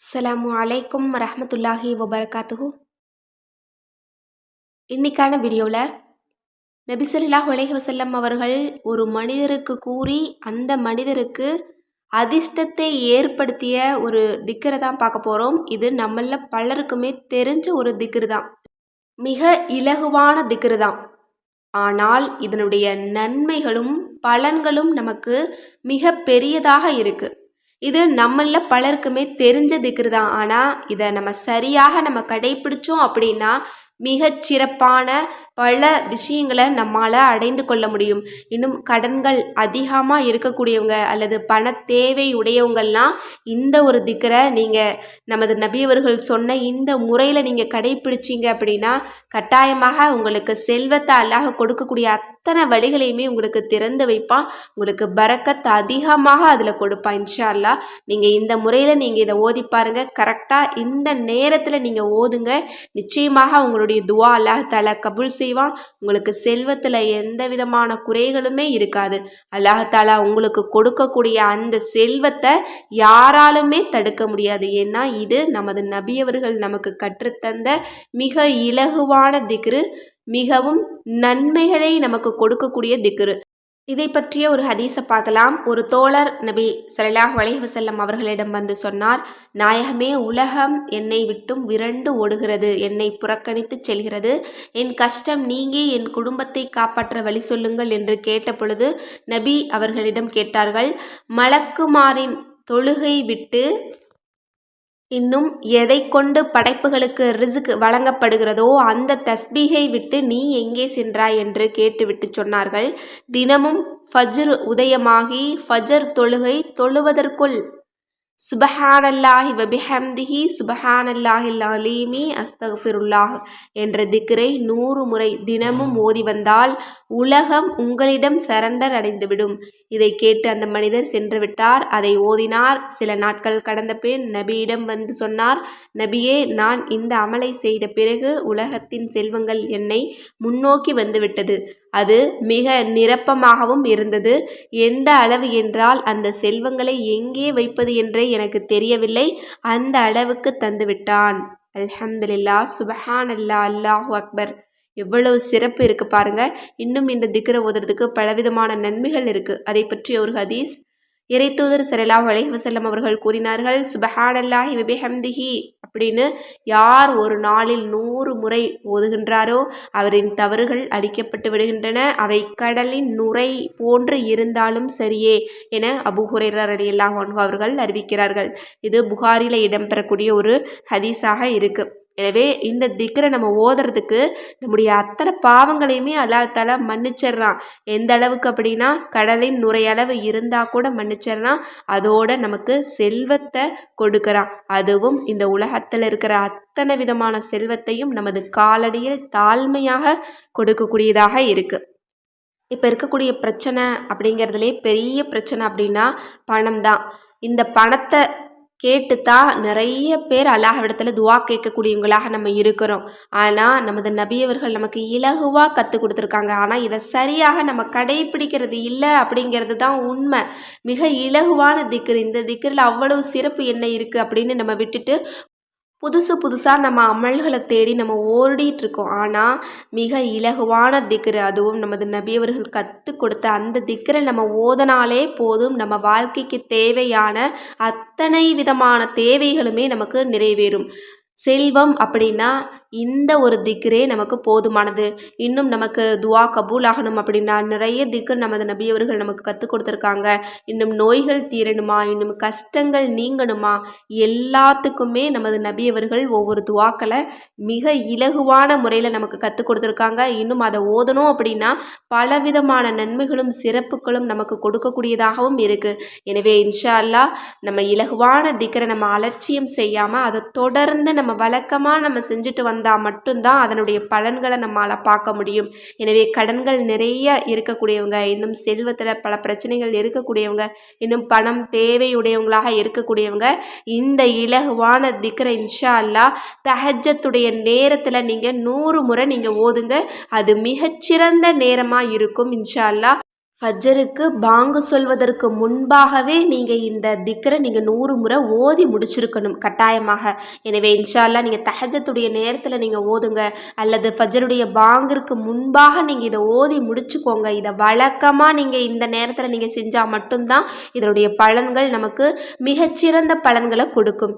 அஸ்லாம் அலைக்கும் ரஹமத்துல்லாஹி வபரகாத்துஹு. இன்னைக்கான வீடியோவில் நபி ஸல்லல்லாஹு வசல்லம் அவர்கள் ஒரு மனிதருக்கு கூறி அந்த மனிதருக்கு அதிர்ஷ்டத்தை ஏற்படுத்திய ஒரு திக்கரை தான் பார்க்க போகிறோம் இது நம்மள பலருக்குமே தெரிஞ்ச ஒரு திக்ரு தான். மிக இலகுவான திக்ரு தான். ஆனால் இதனுடைய நன்மைகளும் பலன்களும் நமக்கு மிக பெரியதாக இருக்குது இது நம்மள பலருக்குமே தெரிஞ்ச திக்ரு தான் ஆனால் இதை நம்ம சரியாக நம்ம கடைப்பிடிச்சோம் அப்படின்னா மிகச் சிறப்பான பல விஷயங்களை நம்மால் அடைந்து கொள்ள முடியும். இன்னும் கடன்கள் அதிகமாக இருக்கக்கூடியவங்க அல்லது பண தேவை உடையவங்கள்லாம் இந்த ஒரு திக்கரை நீங்கள் நமது நபியவர்கள் சொன்ன இந்த முறையில் நீங்கள் கடைப்பிடிச்சிங்க அப்படின்னா கட்டாயமாக உங்களுக்கு செல்வத்தை அல்லாஹ் கொடுக்கக்கூடிய அத்தனை வழிகளையுமே உங்களுக்கு திறந்து வைப்பான். உங்களுக்கு பறக்கத் அதிகமாக அதில் கொடுப்பான் இன்ஷா அல்லா நீங்கள் இந்த முறையில் நீங்கள் இதை ஓதி பாருங்கள் கரெக்டாக இந்த நேரத்தில் நீங்கள் ஓதுங்க. நிச்சயமாக உங்களுடைய துவா அல்லாஹ் தாலா கபுல் செய்வான். உங்களுக்கு செல்வத்தில் எந்த விதமான குறைகளுமே இருக்காது. அல்லாஹ் தாலா உங்களுக்கு கொடுக்கக்கூடிய அந்த செல்வத்தை யாராலுமே தடுக்க முடியாது. ஏன்னா இது நமது நபியவர்கள் நமக்கு கற்றுத்தந்த மிக இலகுவான திக்ரு மிகவும் நன்மைகளை நமக்கு கொடுக்கக்கூடிய திக்ரு. இதை பற்றிய ஒரு ஹதீஸை பார்க்கலாம். ஒரு தோழர் நபி ஸல்லல்லாஹு அலைஹி அவர்களிடம் வந்து சொன்னார் நாயகமே உலகம் என்னை விட்டும் விரண்டு ஓடுகிறது என்னை புறக்கணித்து செல்கிறது. என் கஷ்டம் நீங்கி என் குடும்பத்தை காப்பாற்ற வழி சொல்லுங்கள் என்று கேட்டபொழுது நபி அவர்களிடம் கேட்டார்கள் மலக்குமாரின் தொழுகை விட்டு இன்னும் எதை கொண்டு படைப்புகளுக்கு ரிசுக் வழங்கப்படுகிறதோ அந்த தஸ்பீகை விட்டு நீ எங்கே சென்றாய் என்று கேட்டுவிட்டு சொன்னார்கள். தினமும் ஃபஜ்ர் உதயமாகி ஃபஜர் தொழுகை தொழுவதற்குள் சுபஹானல்லாஹி வபிஹம்திஹி சுபஹானல்லாஹில் அலீமி அஸ்தஃபிருல்லாஹ் என்ற திக்ரை நூறு முறை தினமும் ஓதி வந்தால் உலகம் உங்களிடம் சரண்டர் அடைந்துவிடும். இதை கேட்டு அந்த மனிதர் சென்று விட்டார் அதை ஓதினார். சில நாட்கள் கடந்த பின் நபியிடம் வந்து சொன்னார் நபியே நான் இந்த அமலை செய்த பிறகு உலகத்தின் செல்வங்கள் என்னை முன்னோக்கி வந்துவிட்டது. அது மிக நிரப்பமாகவும் இருந்தது. எந்த அளவு என்றால் அந்த செல்வங்களை எங்கே வைப்பது என்றே எனக்கு தெரியவில்லை. அந்த அளவுக்கு தந்துவிட்டான். அல்ஹம்துலில்லா சுபஹான் அல்லா அல்லாஹூ அக்பர். எவ்வளவு சிறப்பு இருக்குது பாருங்கள் இன்னும் இந்த திக்கரை ஓதுறதுக்கு பலவிதமான நன்மைகள் இருக்குது அதை பற்றி ஒரு ஹதீஸ் இறைத்தூதர் சரலாஹ் அலைஹி அவர்கள் கூறினார்கள் சுபஹானல்லாஹி விபிஹம்திஹி அப்படின்னு யார் ஒரு நாளில் நூறு முறை ஓதுகின்றாரோ அவரின் தவறுகள் அழிக்கப்பட்டு விடுகின்றன. அவை கடலின் நுரை போன்று இருந்தாலும் சரியே என அபுஹுரேரர் அலி அல்லாஹ் அவர்கள் அறிவிக்கிறார்கள். இது புகாரில் இடம்பெறக்கூடிய ஒரு ஹதீஸாக இருக்குது எனவே இந்த திக்கரை நம்ம ஓதுறதுக்கு நம்முடைய அத்தனை பாவங்களையுமே அல்லாத்தால மன்னிச்சிடுறான். எந்த அளவுக்கு அப்படின்னா கடலின் நுரையளவு இருந்தால் கூட மன்னிச்சிடுறான். அதோட நமக்கு செல்வத்தை கொடுக்குறான். அதுவும் இந்த உலகத்தில் இருக்கிற அத்தனை விதமான செல்வத்தையும் நமது காலடியில் தாழ்மையாக கொடுக்கக்கூடியதாக இருக்குது இப்போ இருக்கக்கூடிய பிரச்சனை அப்படிங்கிறதுலே பெரிய பிரச்சனை அப்படின்னா பணம் தான் இந்த பணத்தை கேட்டு தான் நிறைய பேர் அல்லாஹ்விடத்தில் துவா கேட்கக்கூடியவங்களாக நம்ம இருக்கிறோம். ஆனால் நமது நபியவர்கள் நமக்கு இலகுவாக கற்றுக் கொடுத்துருக்காங்க. ஆனால் இதை சரியாக நம்ம கடைபிடிக்கிறது இல்லை அப்படிங்கிறது தான் உண்மை. மிக இலகுவான திக்ரு. இந்த திக்ரில் அவ்வளவு சிறப்பு என்ன இருக்குது அப்படின்னு நம்ம விட்டுட்டு புதுசு புதுசாக நம்ம அமல்களை தேடி நம்ம ஓடிட்டு இருக்கோம் ஆனால் மிக இலகுவான திக்ரு அதுவும் நமது நபியவர்கள் கற்றுக் கொடுத்த அந்த திக்ரை நம்ம ஓதனாலே போதும். நம்ம வாழ்க்கைக்கு தேவையான அத்தனை விதமான தேவைகளுமே நமக்கு நிறைவேறும். செல்வம் அப்படின்னா இந்த ஒரு திக்ரே நமக்கு போதுமானது. இன்னும் நமக்கு துவா கபூல் ஆகணும் அப்படின்னா நிறைய திக்ர் நமது நபியவர்கள் நமக்கு கற்றுக் கொடுத்துருக்காங்க. இன்னும் நோய்கள் தீரணுமா? இன்னும் கஷ்டங்கள் நீங்கணுமா? எல்லாத்துக்குமே நமது நபியவர்கள் ஒவ்வொரு துவாக்களை மிக இலகுவான முறையில் நமக்கு கற்றுக் கொடுத்துருக்காங்க. இன்னும் அதை ஓதணும் அப்படின்னா பலவிதமான நன்மைகளும் சிறப்புகளும் நமக்கு கொடுக்கக்கூடியதாகவும் இருக்குது எனவே இன்ஷா அல்லா நம்ம இலகுவான திக்கரை நம்ம அலட்சியம் செய்யாமல் அதை தொடர்ந்து நம்ம வழக்கமாக நம்ம செஞ்சுட்டு வந்தால் மட்டும்தான் அதனுடைய பலன்களை நம்மளால் பார்க்க முடியும். எனவே கடன்கள் நிறைய இருக்கக்கூடியவங்க இன்னும் செல்வத்தில் பல பிரச்சனைகள் இருக்கக்கூடியவங்க இன்னும் பணம் தேவையுடையவங்களாக இருக்கக்கூடியவங்க இந்த இலகுவான திக்ரை இன்ஷா அல்லா தஹஜத்துடைய நேரத்தில் நீங்கள் நூறு முறை நீங்கள் ஓதுங்க. அது மிகச்சிறந்த நேரமாக இருக்கும் இன்ஷா அல்லா ஃபஜ்ருக்கு பாங்கு சொல்வதற்கு முன்பாகவே நீங்கள் இந்த திக்கரை நீங்கள் நூறு முறை ஓதி முடிச்சிருக்கணும் கட்டாயமாக. எனவே இன்ஷா நீங்கள் தஹஜத்துடைய நேரத்தில் நீங்கள் ஓதுங்க. அல்லது ஃபஜ்ஜருடைய பாங்கிற்கு முன்பாக நீங்கள் இதை ஓதி முடிச்சுக்கோங்க. இதை வழக்கமாக நீங்கள் இந்த நேரத்தில் நீங்கள் செஞ்சால் மட்டும்தான் இதனுடைய பலன்கள் நமக்கு மிகச்சிறந்த பலன்களை கொடுக்கும்.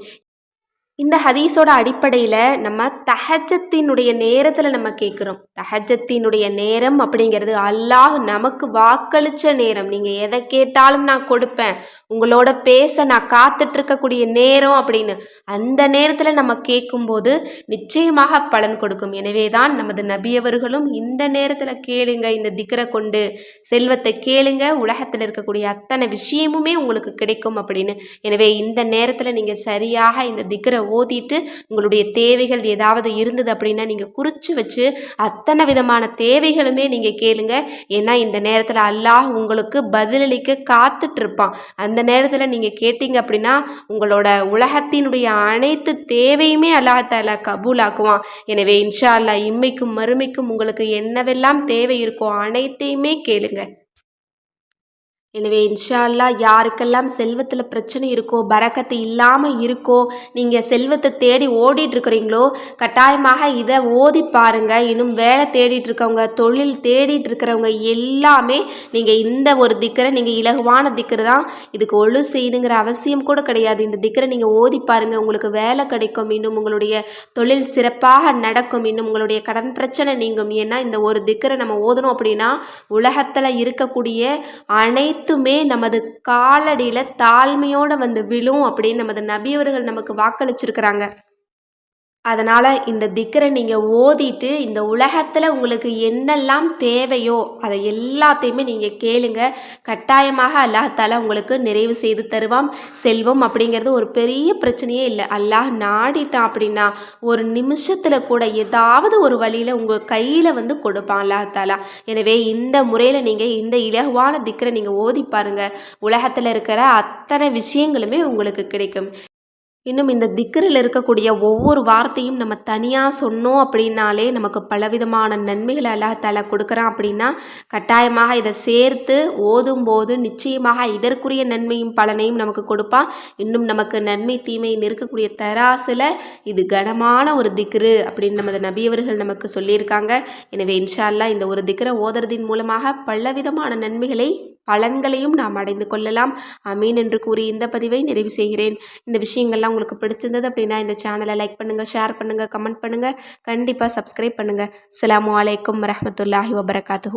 இந்த ஹதீஸோட அடிப்படையில் நம்ம தஹஜத்தினுடைய நேரத்தில் நம்ம கேட்குறோம் தஹஜத்தினுடைய நேரம் அப்படிங்கிறது அல்லாஹ் நமக்கு வாக்களித்த நேரம். நீங்கள் எதை கேட்டாலும் நான் கொடுப்பேன். உங்களோட பேச நான் காத்துட்ருக்கக்கூடிய நேரம் அப்படின்னு. அந்த நேரத்தில் நம்ம கேட்கும்போது நிச்சயமாக பலன் கொடுக்கும். எனவே தான் நமது நபியவர்களும் இந்த நேரத்தில் கேளுங்க இந்த திக்கரை கொண்டு செல்வத்தை கேளுங்க உலகத்தில் இருக்கக்கூடிய அத்தனை விஷயமுமே உங்களுக்கு கிடைக்கும் அப்படின்னு. எனவே இந்த நேரத்தில் நீங்கள் சரியாக இந்த திக்கரை ஓதிட்டு உங்களுடைய தேவைகள் ஏதாவது இருந்தது அப்படின்னா நீங்கள் குறித்து வச்சு அத்தனை விதமான தேவைகளுமே நீங்கள் கேளுங்க. ஏன்னா இந்த நேரத்தில் அல்லாஹ் உங்களுக்கு பதிலளிக்க காத்துட்ருப்பான். அந்த நேரத்தில் நீங்கள் கேட்டீங்க அப்படின்னா உங்களோட உலகத்தினுடைய அனைத்து தேவையுமே அல்லாஹால கபூலாக்குவான். எனவே இன்ஷா அல்லா இம்மைக்கும் மறுமைக்கும் உங்களுக்கு என்னவெல்லாம் தேவை இருக்கோ அனைத்தையுமே கேளுங்கள் எனவே இன்ஷால்லா யாருக்கெல்லாம் செல்வத்தில் பிரச்சனை இருக்கோ பறக்கத்து இல்லாமல் இருக்கோ நீங்கள் செல்வத்தை தேடி ஓடிட்டுருக்குறீங்களோ கட்டாயமாக இதை ஓதி பாருங்கள் இன்னும் வேலை தேடிட்டு இருக்கவங்க தொழில் தேடிட்டு இருக்கிறவங்க எல்லாமே நீங்கள் இந்த ஒரு திக்கரை நீங்கள் இலகுவான திக்கர் தான் இதுக்கு ஒழு செய்யணுங்கிற அவசியம் கூட கிடையாது. இந்த திக்கரை நீங்கள் ஓதி பாருங்கள் உங்களுக்கு வேலை கிடைக்கும் இன்னும் உங்களுடைய தொழில் சிறப்பாக நடக்கும் இன்னும் உங்களுடைய கடன் பிரச்சனை நீங்கும். ஏன்னா இந்த ஒரு திக்கரை நம்ம ஓதணும் அப்படின்னா உலகத்தில் இருக்கக்கூடிய அனைத்து அனைத்துமே நமது காலடியில் தாழ்மையோடு வந்து விழும் அப்படின்னு நமது நபியவர்கள் நமக்கு வாக்களிச்சிருக்கிறாங்க. அதனால் இந்த திக்கரை நீங்கள் ஓதிட்டு இந்த உலகத்தில் உங்களுக்கு என்னெல்லாம் தேவையோ அதை எல்லாத்தையுமே நீங்கள் கேளுங்க. கட்டாயமாக அல்லாஹால உங்களுக்கு நிறைவு செய்து தருவான். செல்வம் அப்படிங்கிறது ஒரு பெரிய பிரச்சனையே இல்லை. அல்லாஹ் நாடிட்டான் அப்படின்னா ஒரு நிமிஷத்தில் கூட ஏதாவது ஒரு வழியில் உங்கள் கையில் வந்து கொடுப்பான் அல்லாஹாலா எனவே இந்த முறையில் நீங்கள் இந்த இலகுவான திக்கரை நீங்கள் ஓதி பாருங்கள் உலகத்தில் இருக்கிற அத்தனை விஷயங்களுமே உங்களுக்கு கிடைக்கும். இன்னும் இந்த திக்கரில் இருக்கக்கூடிய ஒவ்வொரு வார்த்தையும் நம்ம தனியாக சொன்னோம் அப்படின்னாலே நமக்கு பலவிதமான நன்மைகளை அல்லாஹால கொடுக்குறான் அப்படின்னா கட்டாயமாக இதை சேர்த்து ஓதும்போது நிச்சயமாக இதற்குரிய நன்மையும் பலனையும் நமக்கு கொடுப்பான் இன்னும் நமக்கு நன்மை தீமையின் இருக்கக்கூடிய தராசில் இது கனமான ஒரு திக்ரு அப்படின்னு நமது நபியவர்கள் நமக்கு சொல்லியிருக்காங்க. எனவே இன்ஷால்லா இந்த ஒரு திக்கரை ஓதுறதின் மூலமாக பலவிதமான நன்மைகளை பலன்களையும் நாம் அடைந்து கொள்ளலாம். அமீன் என்று கூறி இந்த பதிவை நிறைவு செய்கிறேன். இந்த விஷயங்கள்லாம் உங்களுக்கு பிடிச்சிருந்தது அப்படின்னா இந்த சேனலை லைக் பண்ணுங்கள் ஷேர் பண்ணுங்கள் கமெண்ட் பண்ணுங்கள் கண்டிப்பாக சப்ஸ்கிரைப் பண்ணுங்கள் அலாம் வலைக்கம் வரமத்துல்லாஹி வபரகாத்து